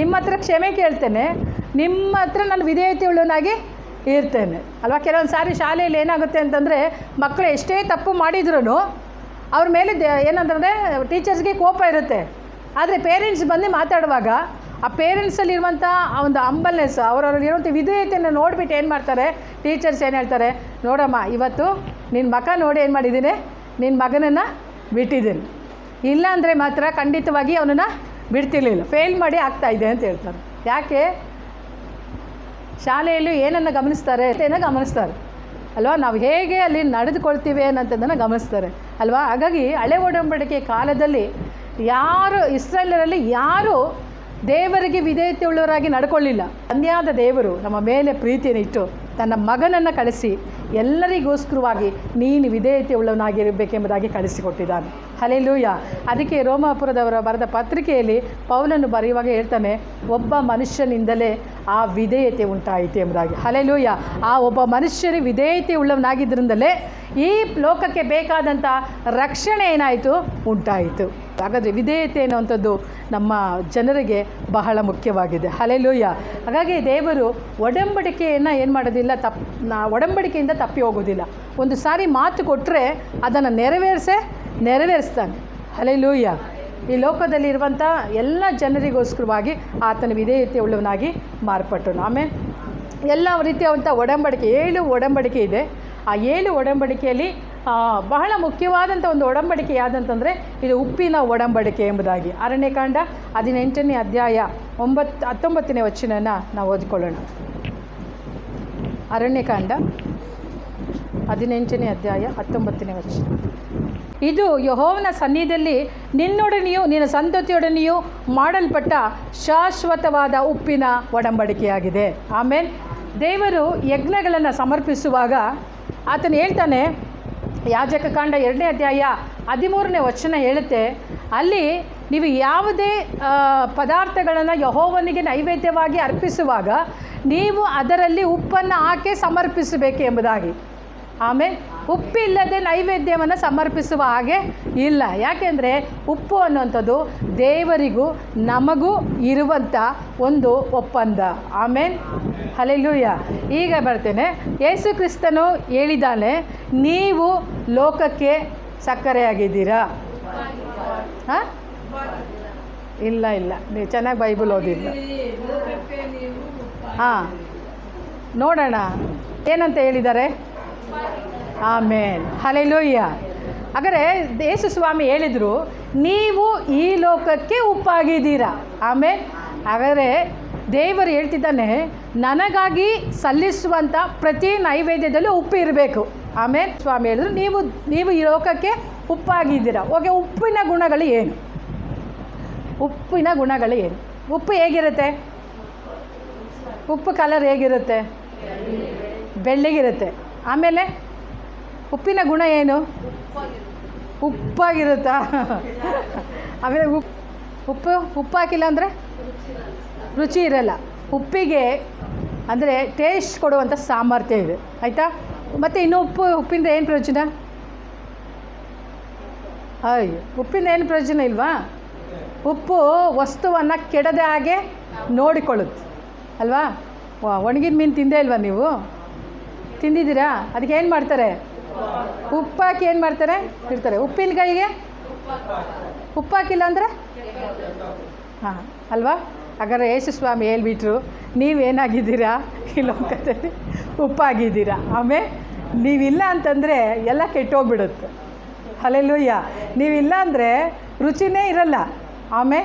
Speaker 1: ನಿಮ್ಮ ಹತ್ರ ಕ್ಷಮೆ ಕೇಳ್ತೇನೆ. ನಿಮ್ಮ ಹತ್ರ ನಾನು ವಿಧೇಯತೆ ಉಳ್ಳವನಾಗಿ ಇರ್ತೇನೆ. ಅಲ್ವಾ? ಕೆಲವೊಂದು ಸಾರಿ ಶಾಲೆಯಲ್ಲಿ ಏನಾಗುತ್ತೆ ಅಂತಂದರೆ ಮಕ್ಕಳು ಎಷ್ಟೇ ತಪ್ಪು ಮಾಡಿದ್ರೂ ಅವ್ರ ಮೇಲೆ ಏನಂತಂದರೆ ಟೀಚರ್ಸ್ಗೆ ಕೋಪ ಇರುತ್ತೆ. ಆದರೆ ಪೇರೆಂಟ್ಸ್ ಬಂದು ಮಾತಾಡುವಾಗ ಆ ಪೇರೆಂಟ್ಸಲ್ಲಿರುವಂಥ ಆ ಒಂದು ಅಂಬಲ್ನೆಸ್ ಅವರಲ್ಲಿರುವಂಥ ವಿಧೇಯತೆಯನ್ನು ನೋಡಿಬಿಟ್ಟು ಏನು ಮಾಡ್ತಾರೆ? ಟೀಚರ್ಸ್ ಏನು ಹೇಳ್ತಾರೆ? ನೋಡಮ್ಮ, ಇವತ್ತು ನಿನ್ನ ಮಗ ನೋಡಿ ಏನು ಮಾಡಿದ್ದೀನಿ ನಿನ್ನ ಮಗನನ್ನು ಬಿಟ್ಟಿದ್ದೀನಿ. ಇಲ್ಲ ಅಂದರೆ ಮಾತ್ರ ಖಂಡಿತವಾಗಿ ಅವನನ್ನು ಬಿಡ್ತಿರ್ಲಿಲ್ಲ. ಫೇಲ್ ಮಾಡಿ ಆಗ್ತಾಯಿದೆ ಅಂತ ಹೇಳ್ತಾರೆ. ಯಾಕೆ? ಶಾಲೆಯಲ್ಲಿ ಏನನ್ನು ಗಮನಿಸ್ತಾರೆ ಏನೋ ಗಮನಿಸ್ತಾರೆ. ಅಲ್ವಾ? ನಾವು ಹೇಗೆ ಅಲ್ಲಿ ನಡೆದುಕೊಳ್ತೀವಿ ಅನ್ನೋಂಥದ್ದನ್ನು ಗಮನಿಸ್ತಾರೆ. ಅಲ್ವಾ? ಹಾಗಾಗಿ ಹಳೆ ಒಡಂಬಡಿಕೆ ಕಾಲದಲ್ಲಿ ಯಾರು ಇಸ್ರೇಲರಲ್ಲಿ ಯಾರು ದೇವರಿಗೆ ವಿಧೇಯತೆ ಉಳ್ಳವರಾಗಿ ನಡ್ಕೊಳ್ಳಿಲ್ಲ. ಅನ್ಯಾದ ದೇವರು ನಮ್ಮ ಮೇಲೆ ಪ್ರೀತಿಯನ್ನು ಇಟ್ಟು ತನ್ನ ಮಗನನ್ನು ಕಳಿಸಿ ಎಲ್ಲರಿಗೋಸ್ಕರವಾಗಿ ನೀನು ವಿಧೇಯತೆ ಉಳ್ಳವನಾಗಿರಬೇಕೆಂಬುದಾಗಿ ಕಳಿಸಿಕೊಟ್ಟಿದ್ದಾನೆ. ಹಲೆಲೂಯ ಅದಕ್ಕೆ ರೋಮಾಪುರದವರ ಬರೆದ ಪತ್ರಿಕೆಯಲ್ಲಿ ಪೌಲನ್ನು ಬರೆಯುವಾಗ ಹೇಳ್ತಾನೆ, ಒಬ್ಬ ಮನುಷ್ಯನಿಂದಲೇ ಆ ವಿಧೇಯತೆ ಉಂಟಾಯಿತು ಎಂಬುದಾಗಿ. ಹಲೆಲೂಯ ಆ ಒಬ್ಬ ಮನುಷ್ಯನ ವಿಧೇಯತೆ ಉಳ್ಳವನಾಗಿದ್ದರಿಂದಲೇ ಈ ಲೋಕಕ್ಕೆ ಬೇಕಾದಂಥ ರಕ್ಷಣೆ ಏನಾಯಿತು? ಉಂಟಾಯಿತು. ಹಾಗಾದರೆ ವಿಧೇಯತೆ ಅನ್ನುವಂಥದ್ದು ನಮ್ಮ ಜನರಿಗೆ ಬಹಳ ಮುಖ್ಯವಾಗಿದೆ. ಹಲೆಲೂಯ ಹಾಗಾಗಿ ದೇವರು ಒಡಂಬಡಿಕೆಯನ್ನು ಏನು ಮಾಡೋದಿಲ್ಲ ತಪ್ಪು ನಾ, ಒಡಂಬಡಿಕೆಯಿಂದ ತಪ್ಪಿ ಹೋಗೋದಿಲ್ಲ. ಒಂದು ಸಾರಿ ಮಾತು ಕೊಟ್ಟರೆ ಅದನ್ನು ನೆರವೇರಿಸೇ, ನೆರವೇರಿಸ್ತಾನೆ. ಹಲೆಲೂಯ ಈ ಲೋಕದಲ್ಲಿರುವಂಥ ಎಲ್ಲ ಜನರಿಗೋಸ್ಕರವಾಗಿ ಆತನ ವಿಧೇಯತೆ ಉಳ್ಳವನಾಗಿ ಮಾರ್ಪಟ್ಟನು. ಆಮೇಲೆ ಎಲ್ಲ ರೀತಿಯಾದಂಥ ಒಡಂಬಡಿಕೆ, ಏಳು ಒಡಂಬಡಿಕೆ ಇದೆ. ಆ ಏಳು ಒಡಂಬಡಿಕೆಯಲ್ಲಿ ಬಹಳ ಮುಖ್ಯವಾದಂಥ ಒಂದು ಒಡಂಬಡಿಕೆ ಯಾವುದಂತಂದರೆ ಇದು ಉಪ್ಪಿನ ಒಡಂಬಡಿಕೆ ಎಂಬುದಾಗಿ. ಅರಣ್ಯಕಾಂಡ ಹದಿನೆಂಟನೇ ಅಧ್ಯಾಯ ಒಂಬತ್ತು ಹತ್ತೊಂಬತ್ತನೇ ವಚನನ ನಾವು ಓದಿಕೊಳ್ಳೋಣ. ಅರಣ್ಯಕಾಂಡ ಹದಿನೆಂಟನೇ ಅಧ್ಯಾಯ ಹತ್ತೊಂಬತ್ತನೇ ವಚನ. ಇದು ಯಹೋವನ ಸನ್ನಿಧಿಯಲ್ಲಿ ನಿನ್ನೊಡನೆಯೂ ನಿನ್ನ ಸಂತತಿಯೊಡನೆಯೂ ಮಾಡಲ್ಪಟ್ಟ ಶಾಶ್ವತವಾದ ಉಪ್ಪಿನ ಒಡಂಬಡಿಕೆಯಾಗಿದೆ. ಆಮೇಲೆ ದೇವರು ಯಜ್ಞಗಳನ್ನು ಸಮರ್ಪಿಸುವಾಗ ಆತನು ಹೇಳ್ತಾನೆ ಯಾಜಕ ಕಾಂಡ ಎರಡನೇ ಅಧ್ಯಾಯ ಹದಿಮೂರನೇ ವಚನ ಹೇಳುತ್ತೆ, ಅಲ್ಲಿ ನೀವು ಯಾವುದೇ ಪದಾರ್ಥಗಳನ್ನು ಯಹೋವನಿಗೆ ನೈವೇದ್ಯವಾಗಿ ಅರ್ಪಿಸುವಾಗ ನೀವು ಅದರಲ್ಲಿ ಉಪ್ಪನ್ನು ಹಾಕಿ ಸಮರ್ಪಿಸಬೇಕು ಎಂಬುದಾಗಿ. ಆಮೇಲೆ ಉಪ್ಪಿಲ್ಲದೆ ನೈವೇದ್ಯವನ್ನು ಸಮರ್ಪಿಸುವ ಹಾಗೆ ಇಲ್ಲ. ಯಾಕೆಂದರೆ ಉಪ್ಪು ಅನ್ನುವಂಥದ್ದು ದೇವರಿಗೂ ನಮಗೂ ಇರುವಂಥ ಒಂದು ಒಪ್ಪಂದ. ಆಮೇಲೆ ಹಲೆಲೂಯ ಈಗ ಬರ್ತೇನೆ, ಯೇಸು ಕ್ರಿಸ್ತನು ಹೇಳಿದ್ದಾನೆ ನೀವು ಲೋಕಕ್ಕೆ ಸಕ್ಕರೆಯಾಗಿದ್ದೀರಾ? ಹಾಂ? ಇಲ್ಲ ಇಲ್ಲ. ನೀವು ಚೆನ್ನಾಗಿ ಬೈಬಲ್ ಓದಿಲ್ಲ ಹಾಂ. ನೋಡೋಣ. ಏನಂತ ಹೇಳಿದ್ದಾರೆ? ಆಮೇಲೆ ಹಲೆಲೋಯ್ಯ ಹಾಗಾದರೆ ಯೇಸು ಸ್ವಾಮಿ ಹೇಳಿದರು, ನೀವು ಈ ಲೋಕಕ್ಕೆ ಉಪ್ಪಾಗಿದ್ದೀರಾ? ಆಮೇಲೆ ಹಾಗಾದರೆ ದೇವರು ಹೇಳ್ತಿದ್ದಾನೆ, ನನಗಾಗಿ ಸಲ್ಲಿಸುವಂಥ ಪ್ರತಿ ನೈವೇದ್ಯದಲ್ಲೂ ಉಪ್ಪು ಇರಬೇಕು ಆಮೇಲೆ ಸ್ವಾಮಿ ಹೇಳಿದ್ರು, ನೀವು ನೀವು ಈ ಲೋಕಕ್ಕೆ ಉಪ್ಪಾಗಿದ್ದೀರಾ? ಓಕೆ, ಉಪ್ಪಿನ ಗುಣಗಳು ಏನು? ಉಪ್ಪಿನ ಗುಣಗಳು ಏನು? ಉಪ್ಪು ಹೇಗಿರುತ್ತೆ? ಉಪ್ಪು ಕಲರ್ ಹೇಗಿರುತ್ತೆ? ಬೆಳ್ಳಗಿರುತ್ತೆ. ಆಮೇಲೆ ಉಪ್ಪಿನ ಗುಣ ಏನು? ಉಪ್ಪಾಗಿರುತ್ತಾ? ಆಮೇಲೆ ಉಪ್ಪು ಉಪ್ಪು ಹಾಕಿಲ್ಲ ಅಂದರೆ? ರುಚಿ ಇರಲ್ಲ. ಉಪ್ಪಿಗೆ ಅಂದರೆ ಟೇಸ್ಟ್ ಕೊಡುವಂಥ ಸಾಮರ್ಥ್ಯ ಇದೆ. ಆಯಿತಾ? ಮತ್ತು ಇನ್ನು ಉಪ್ಪು, ಉಪ್ಪಿಂದ ಏನು ಪ್ರಯೋಜನ? ಅಯ್ಯೋ, ಉಪ್ಪಿಂದ ಏನು ಪ್ರಯೋಜನ ಇಲ್ವಾ? ಉಪ್ಪು ವಸ್ತುವನ್ನು ಕೆಡದ ಹಾಗೆ ನೋಡಿಕೊಳ್ಳುತ್ತೆ, ಅಲ್ವಾ? ಒಣಗಿದ ಮೀನು ತಿಂದೇ ಇಲ್ವಾ ನೀವು? ತಿಂದಿದ್ದೀರಾ? ಅದಕ್ಕೆ ಏನು ಮಾಡ್ತಾರೆ? ಉಪ್ಪಾಕಿ ಏನು ಮಾಡ್ತಾರೆ? ಇಡ್ತಾರೆ. ಉಪ್ಪಿನಕಾಯಿಗೆ ಉಪ್ಪಾಕಿಲ್ಲ ಅಂದರೆ? ಹಾಂ, ಅಲ್ವಾ? ಹಾಗಾದ್ರೆ ಯೇಸು ಸ್ವಾಮಿ ಹೇಳ್ಬಿಟ್ರು ನೀವೇನಾಗಿದ್ದೀರಾ ಈ ಲೋಕದಲ್ಲಿ ಉಪ್ಪಾಗಿದ್ದೀರಾ? ಆಮೇಲೆ ನೀವಿಲ್ಲ ಅಂತಂದರೆ ಎಲ್ಲ ಕೆಟ್ಟೋಗ್ಬಿಡುತ್ತೆ. ಅಲ್ಲೆಲ್ಲೂಯ್ಯ ನೀವಿಲ್ಲ ಅಂದರೆ ರುಚಿನೇ ಇರಲ್ಲ. ಆಮೆ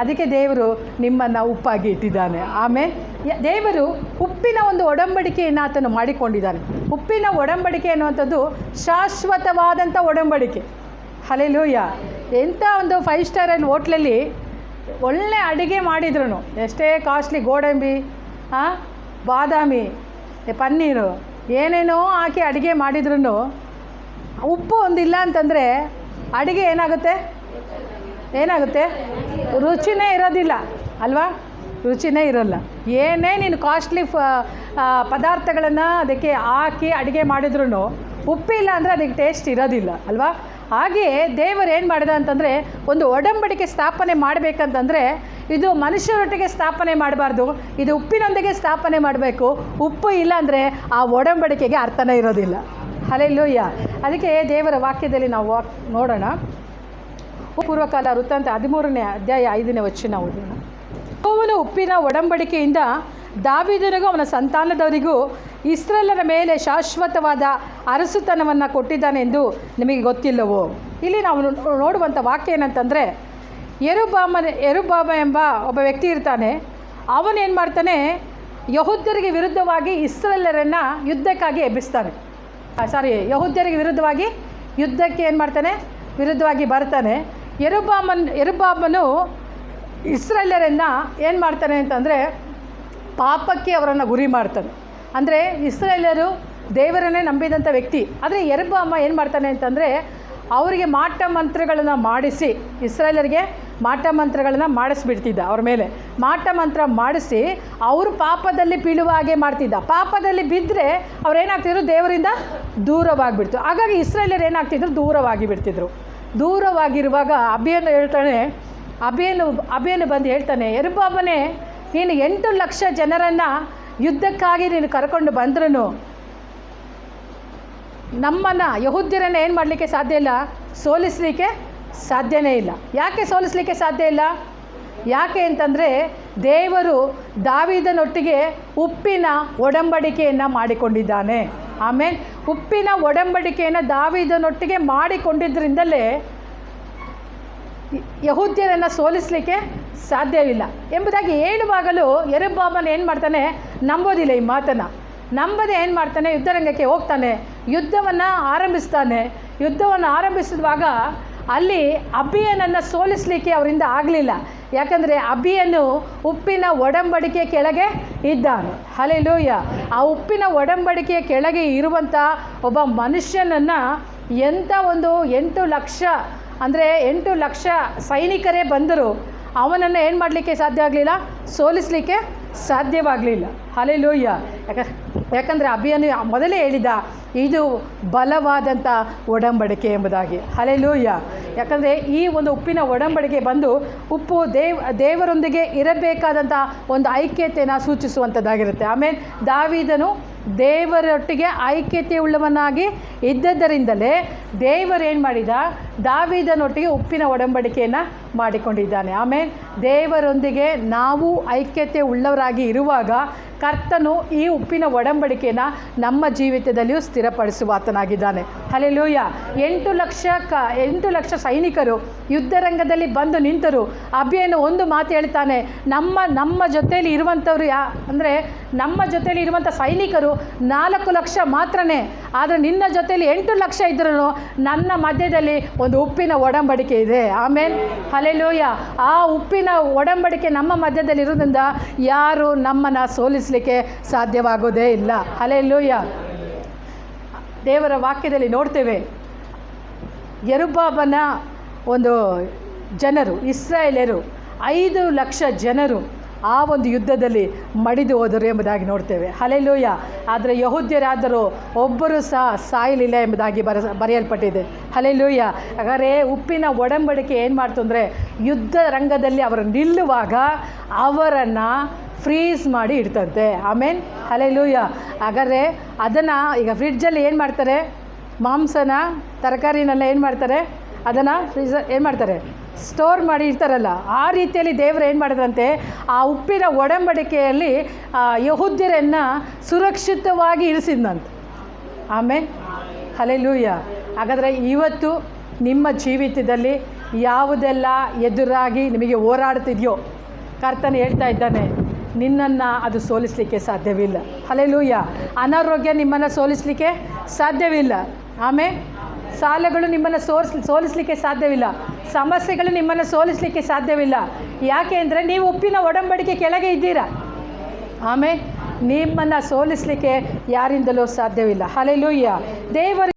Speaker 1: ಅದಕ್ಕೆ ದೇವರು ನಿಮ್ಮನ್ನು ಉಪ್ಪಾಗಿ ಇಟ್ಟಿದ್ದಾನೆ. ಆಮೆ ದೇವರು ಉಪ್ಪಿನ ಒಂದು ಒಡಂಬಡಿಕೆಯನ್ನು ಆತನು ಮಾಡಿಕೊಂಡಿದ್ದಾನೆ. ಉಪ್ಪಿನ ಒಡಂಬಡಿಕೆ ಅನ್ನುವಂಥದ್ದು ಶಾಶ್ವತವಾದಂಥ ಒಡಂಬಡಿಕೆ. ಅಲೆಲೂಯ್ಯ ಎಂಥ ಒಂದು ಫೈವ್ ಸ್ಟಾರ್ ಅಲ್ಲಿ ಹೋಟ್ಲಲ್ಲಿ ಒಳ್ಳೆ ಅಡುಗೆ ಮಾಡಿದ್ರು ಎಷ್ಟೇ ಕಾಸ್ಟ್ಲಿ ಗೋಡಂಬಿ ಬಾದಾಮಿ ಪನ್ನೀರು. ಏನೇನೋ ಹಾಕಿ ಅಡುಗೆ ಮಾಡಿದ್ರೂ ಉಪ್ಪು ಒಂದಿಲ್ಲ ಅಂತಂದರೆ ಅಡುಗೆ ಏನಾಗುತ್ತೆ? ಏನಾಗುತ್ತೆ? ರುಚಿನೇ ಇರೋದಿಲ್ಲ, ಅಲ್ವಾ? ರುಚಿನೇ ಇರೋಲ್ಲ. ಏನೇ ನೀನು ಕಾಸ್ಟ್ಲಿ ಫ ಪದಾರ್ಥಗಳನ್ನು ಅದಕ್ಕೆ ಹಾಕಿ ಅಡುಗೆ ಮಾಡಿದ್ರೂ ಉಪ್ಪಿಲ್ಲ ಅಂದರೆ ಅದಕ್ಕೆ ಟೇಸ್ಟ್ ಇರೋದಿಲ್ಲ, ಅಲ್ವಾ? ಹಾಗೆಯೇ ದೇವರು ಏನು ಮಾಡಿದ ಅಂತಂದರೆ ಒಂದು ಒಡಂಬಡಿಕೆ ಸ್ಥಾಪನೆ ಮಾಡಬೇಕಂತಂದರೆ ಇದು ಮನುಷ್ಯರೊಟ್ಟಿಗೆ ಸ್ಥಾಪನೆ ಮಾಡಬಾರ್ದು, ಇದು ಉಪ್ಪಿನೊಂದಿಗೆ ಸ್ಥಾಪನೆ ಮಾಡಬೇಕು. ಉಪ್ಪು ಇಲ್ಲ ಅಂದರೆ ಆ ಒಡಂಬಡಿಕೆಗೆ ಅರ್ಥನೇ ಇರೋದಿಲ್ಲ. ಅಲ್ಲೆಲ್ಲೂಯ್ಯ ಅದಕ್ಕೆ ದೇವರ ವಾಕ್ಯದಲ್ಲಿ ನಾವು ವಾಕ್ ನೋಡೋಣ. ಪೂರ್ವಕಾಲ ವೃತ್ತಾಂತ ಹದಿಮೂರನೇ ಅಧ್ಯಾಯ ಐದನೇ ವಚನ ಓದೋಣ. ಉಪ್ಪಿನ ಒಡಂಬಡಿಕೆಯಿಂದ ದಾವಿದನಿಗೂ ಅವನ ಸಂತಾನದವರಿಗೂ ಇಸ್ರೇಲರ ಮೇಲೆ ಶಾಶ್ವತವಾದ ಅರಸುತನವನ್ನು ಕೊಟ್ಟಿದ್ದಾನೆಂದು ನಿಮಗೆ ಗೊತ್ತಿಲ್ಲವೋ? ಇಲ್ಲಿ ನಾವು ನೋಡುವಂಥ ವಾಕ್ಯ ಏನಂತಂದರೆ ಎರುಬಾಮನ ಎರುಬಾಮ ಎಂಬ ಒಬ್ಬ ವ್ಯಕ್ತಿ ಇರ್ತಾನೆ. ಅವನೇನು ಮಾಡ್ತಾನೆ? ಯಹುದ್ಯರಿಗೆ ವಿರುದ್ಧವಾಗಿ ಇಸ್ರೇಲರನ್ನು ಯುದ್ಧಕ್ಕಾಗಿ ಎಬ್ಬಿಸ್ತಾನೆ. ಸಾರಿ ಯಹುದ್ಯರಿಗೆ ವಿರುದ್ಧವಾಗಿ ಯುದ್ಧಕ್ಕೆ ಏನು ಮಾಡ್ತಾನೆ? ವಿರುದ್ಧವಾಗಿ ಬರ್ತಾನೆ. ಎರುಬಾಮನ್ ಎರುಬಾಮನು ಇಸ್ರೇಲರನ್ನು ಏನು ಮಾಡ್ತಾನೆ ಅಂತಂದರೆ ಪಾಪಕ್ಕೆ ಅವರನ್ನು ಗುರಿ ಮಾಡ್ತಾನೆ. ಅಂದರೆ ಇಸ್ರೇಲರು ದೇವರನ್ನೇ ನಂಬಿದಂಥ ವ್ಯಕ್ತಿ. ಆದರೆ ಎರುಬಾಮ ಏನು ಮಾಡ್ತಾನೆ ಅಂತಂದರೆ ಅವರಿಗೆ ಮಾಟ ಮಂತ್ರಗಳನ್ನು ಮಾಡಿಸಿ ಇಸ್ರೇಲರಿಗೆ ಮಾಟ ಮಂತ್ರಗಳನ್ನು ಮಾಡಿಸ್ಬಿಡ್ತಿದ್ದ ಅವ್ರ ಮೇಲೆ. ಮಾಟ ಮಂತ್ರ ಮಾಡಿಸಿ ಅವರು ಪಾಪದಲ್ಲಿ ಬೀಳುವ ಹಾಗೆ ಮಾಡ್ತಿದ್ದ. ಪಾಪದಲ್ಲಿ ಬಿದ್ದರೆ ಅವ್ರೇನಾಗ್ತಿದ್ರು ದೇವರಿಂದ ದೂರವಾಗಿಬಿಡ್ತು. ಹಾಗಾಗಿ ಇಸ್ರೇಲರು ಏನಾಗ್ತಿದ್ರು? ದೂರವಾಗಿ ಬಿಡ್ತಿದ್ರು ದೂರವಾಗಿರುವಾಗ ಅಭಿಯನ್ನು ಹೇಳ್ತಾನೆ ಅಭಿಯನ್ನು ಅಭಿಯನ್ನು ಬಂದು ಹೇಳ್ತಾನೆ ಎರುಬಾಬನೇ ನೀನು ಎಂಟು ಲಕ್ಷ ಜನರನ್ನು ಯುದ್ಧಕ್ಕಾಗಿ ನೀನು ಕರ್ಕೊಂಡು ಬಂದ್ರೂ ನಮ್ಮನ್ನು ಯಹುದ್ಯರನ್ನು ಏನು ಮಾಡಲಿಕ್ಕೆ ಸಾಧ್ಯ ಇಲ್ಲ? ಸೋಲಿಸಲಿಕ್ಕೆ ಸಾಧ್ಯನೇ ಇಲ್ಲ. ಯಾಕೆ ಸೋಲಿಸಲಿಕ್ಕೆ ಸಾಧ್ಯ ಇಲ್ಲ? ಯಾಕೆ ಅಂತಂದರೆ ದೇವರು ದಾವಿದನೊಟ್ಟಿಗೆ ಉಪ್ಪಿನ ಒಡಂಬಡಿಕೆಯನ್ನು ಮಾಡಿಕೊಂಡಿದ್ದಾನೆ. ಆಮೇಲೆ ಉಪ್ಪಿನ ಒಡಂಬಡಿಕೆಯನ್ನು ದಾವಿದನೊಟ್ಟಿಗೆ ಮಾಡಿಕೊಂಡಿದ್ದರಿಂದಲೇ ಯಹೂದ್ಯರನ್ನು ಸೋಲಿಸಲಿಕ್ಕೆ ಸಾಧ್ಯವಿಲ್ಲ ಎಂಬುದಾಗಿ ಹೇಳುವಾಗಲೂ ಎರುಬಾಬನ್ ಏನು ಮಾಡ್ತಾನೆ? ನಂಬೋದಿಲ್ಲ ಈ ಮಾತನ್ನು. ನಂಬದೆ ಏನು ಮಾಡ್ತಾನೆ? ಯುದ್ಧರಂಗಕ್ಕೆ ಹೋಗ್ತಾನೆ. ಯುದ್ಧವನ್ನು ಆರಂಭಿಸ್ತಾನೆ. ಯುದ್ಧವನ್ನು ಆರಂಭಿಸಿದಾಗ ಅಲ್ಲಿ ಅಭಿಯನನ್ನು ಸೋಲಿಸಲಿಕ್ಕೆ ಅವರಿಂದ ಆಗಲಿಲ್ಲ. ಯಾಕಂದರೆ ಅಭಿಯನು ಉಪ್ಪಿನ ಒಡಂಬಡಿಕೆ ಕೆಳಗೆ ಇದ್ದಾನೆ. ಹಲೆಲೂಯ ಆ ಉಪ್ಪಿನ ಒಡಂಬಡಿಕೆಯ ಕೆಳಗೆ ಇರುವಂಥ ಒಬ್ಬ ಮನುಷ್ಯನನ್ನು ಎಂಥ ಒಂದು ಎಂಟು ಲಕ್ಷ ಅಂದರೆ ಎಂಟು ಲಕ್ಷ ಸೈನಿಕರೇ ಬಂದರು. ಅವನನ್ನು ಏನು ಮಾಡಲಿಕ್ಕೆ ಸಾಧ್ಯ ಆಗಲಿಲ್ಲ? ಸೋಲಿಸಲಿಕ್ಕೆ ಸಾಧ್ಯವಾಗಲಿಲ್ಲ. ಅಲೆ ಯಾಕ ಯಾಕಂದರೆ ಅಭಿಯನು ಮೊದಲೇ ಹೇಳಿದ ಇದು ಬಲವಾದಂಥ ಒಡಂಬಡಿಕೆ ಎಂಬುದಾಗಿ. ಹಲೆಲೂಯ್ಯ ಯಾಕಂದರೆ ಈ ಒಂದು ಉಪ್ಪಿನ ಒಡಂಬಡಿಕೆ ಬಂದು ಉಪ್ಪು ದೇವ್, ದೇವರೊಂದಿಗೆ ಇರಬೇಕಾದಂಥ ಒಂದು ಐಕ್ಯತೆಯನ್ನು ಸೂಚಿಸುವಂಥದ್ದಾಗಿರುತ್ತೆ ಆಮೇಲೆ ದಾವಿದನು ದೇವರೊಟ್ಟಿಗೆ ಐಕ್ಯತೆ ಉಳ್ಳವನಾಗಿ ಇದ್ದದ್ದರಿಂದಲೇ ದೇವರೇನು ಮಾಡಿದ? ದಾವಿದನೊಟ್ಟಿಗೆ ಉಪ್ಪಿನ ಒಡಂಬಡಿಕೆಯನ್ನು ಮಾಡಿಕೊಂಡಿದ್ದಾನೆ. ಆಮೇಲೆ ದೇವರೊಂದಿಗೆ ನಾವು ಐಕ್ಯತೆ ಉಳ್ಳವರಾಗಿ ಇರುವಾಗ ಕರ್ತನು ಈ ಉಪ್ಪಿನ ಒಡಂಬಡಿಕೆನ ನಮ್ಮ ಜೀವಿತದಲ್ಲಿಯೂ ಸ್ಥಿರಪಡಿಸುವ ಆತನಾಗಿದ್ದಾನೆ ಅಲ್ಲೆಲೂಯ ಎಂಟು ಲಕ್ಷ ಕ, ಎಂಟು ಲಕ್ಷ ಸೈನಿಕರು ಯುದ್ಧರಂಗದಲ್ಲಿ ಬಂದು ನಿಂತರು. ಅಭಿಯನ್ನು ಒಂದು ಮಾತು ಹೇಳ್ತಾನೆ, ನಮ್ಮ ನಮ್ಮ ಜೊತೆಯಲ್ಲಿ ಇರುವಂಥವ್ರು ಯಾ ಅಂದರೆ, ನಮ್ಮ ಜೊತೆಯಲ್ಲಿ ಇರುವಂಥ ಸೈನಿಕರು ನಾಲ್ಕು ಲಕ್ಷ ಮಾತ್ರನೇ. ಆದರೆ ನಿನ್ನ ಜೊತೆಯಲ್ಲಿ ಎಂಟು ಲಕ್ಷ ಇದ್ರೂ ನನ್ನ ಮಧ್ಯದಲ್ಲಿ ಒಂದು ಉಪ್ಪಿನ ಒಡಂಬಡಿಕೆ ಇದೆ. ಆಮೇಲೆ ಹಲೆಲೂಯ ಆ ಉಪ್ಪಿನ ಒಡಂಬಡಿಕೆ ನಮ್ಮ ಮಧ್ಯದಲ್ಲಿ ಇರೋದ್ರಿಂದ ಯಾರು ನಮ್ಮನ್ನು ಸೋಲಿಸಲಿಕ್ಕೆ ಸಾಧ್ಯವಾಗೋದೇ ಇಲ್ಲ. ಅಲೆಲ್ಲೂಯ್ಯ ದೇವರ ವಾಕ್ಯದಲ್ಲಿ ನೋಡ್ತೇವೆ. ಯರುಬಾಬನ ಒಂದು ಜನರು ಇಸ್ರಾಯೇಲರು ಐದು ಲಕ್ಷ ಜನರು ಆ ಒಂದು ಯುದ್ಧದಲ್ಲಿ ಮಡಿದು ಹೋದರು ಎಂಬುದಾಗಿ ನೋಡ್ತೇವೆ. ಹಲೆಲೂಯ ಆದರೆ ಯಹೂದ್ಯರಾದರೂ ಒಬ್ಬರು ಸಹ ಸಾಯಲಿಲ್ಲ ಎಂಬುದಾಗಿ ಬರ, ಬರೆಯಲ್ಪಟ್ಟಿದೆ. ಹಲೆಲೂಯ ಹಾಗಾದರೆ ಉಪ್ಪಿನ ಒಡಂಬಡಿಕೆ ಏನು ಮಾಡ್ತು ಅಂದರೆ ಯುದ್ಧ ರಂಗದಲ್ಲಿ ಅವರು ನಿಲ್ಲುವಾಗ ಅವರನ್ನು ಫ್ರೀಸ್ ಮಾಡಿ ಇಡ್ತಂತೆ. ಆಮೇಲೆ ಹಲೆಲೂಯ ಹಾಗಾದರೆ ಅದನ್ನು ಈಗ ಫ್ರಿಡ್ಜಲ್ಲಿ ಏನು ಮಾಡ್ತಾರೆ? ಮಾಂಸನ, ತರಕಾರಿನೆಲ್ಲ ಏನು ಮಾಡ್ತಾರೆ? ಅದನ್ನು ಫ್ರಿಜ್ ಏನು ಮಾಡ್ತಾರೆ? ಸ್ಟೋರ್ ಮಾಡಿ ಇಡ್ತಾರಲ್ಲ. ಆ ರೀತಿಯಲ್ಲಿ ದೇವರು ಏನು ಮಾಡಿದ್ರಂತೆ? ಆ ಉಪ್ಪಿನ ಒಡಂಬಡಿಕೆಯಲ್ಲಿ ಯಹುದ್ಯರನ್ನು ಯಹೂದ್ಯರನ್ನು ಸುರಕ್ಷಿತವಾಗಿ ಇರಿಸಿದ್ನಂತೆ ಆಮೇಲೆ ಹಲೆಲೂಯ ಹಾಗಾದರೆ ಇವತ್ತು ನಿಮ್ಮ ಜೀವಿತದಲ್ಲಿ ಯಾವುದೆಲ್ಲ ಎದುರಾಗಿ ನಿಮಗೆ ಹೋರಾಡ್ತಿದೆಯೋ? ಕರ್ತನ ಹೇಳ್ತಾ ಇದ್ದಾನೆ. ನಿನ್ನನ್ನು ಅದು ಸೋಲಿಸಲಿಕ್ಕೆ ಸಾಧ್ಯವಿಲ್ಲ. ಹಲೆಲೂಯ ಅನಾರೋಗ್ಯ ನಿಮ್ಮನ್ನು ಸೋಲಿಸಲಿಕ್ಕೆ ಸಾಧ್ಯವಿಲ್ಲ. ಆಮೇಲೆ ಸಾಲಗಳು ನಿಮ್ಮನ್ನು ಸೋಲಿಸ್ ಸೋಲಿಸಲಿಕ್ಕೆ ಸಾಧ್ಯವಿಲ್ಲ. ಸಮಸ್ಯೆಗಳು ನಿಮ್ಮನ್ನು ಸೋಲಿಸಲಿಕ್ಕೆ ಸಾಧ್ಯವಿಲ್ಲ. ಯಾಕೆ ಅಂದರೆ ನೀವು ಉಪ್ಪಿನ ಒಡಂಬಡಿಕೆ ಕೆಳಗೆ ಇದ್ದೀರಾ. ಆಮೇಲೆ ನಿಮ್ಮನ್ನು ಸೋಲಿಸಲಿಕ್ಕೆ ಯಾರಿಂದಲೂ ಸಾಧ್ಯವಿಲ್ಲ. ಹಲೆಲೂಯ್ಯ ದೇವರು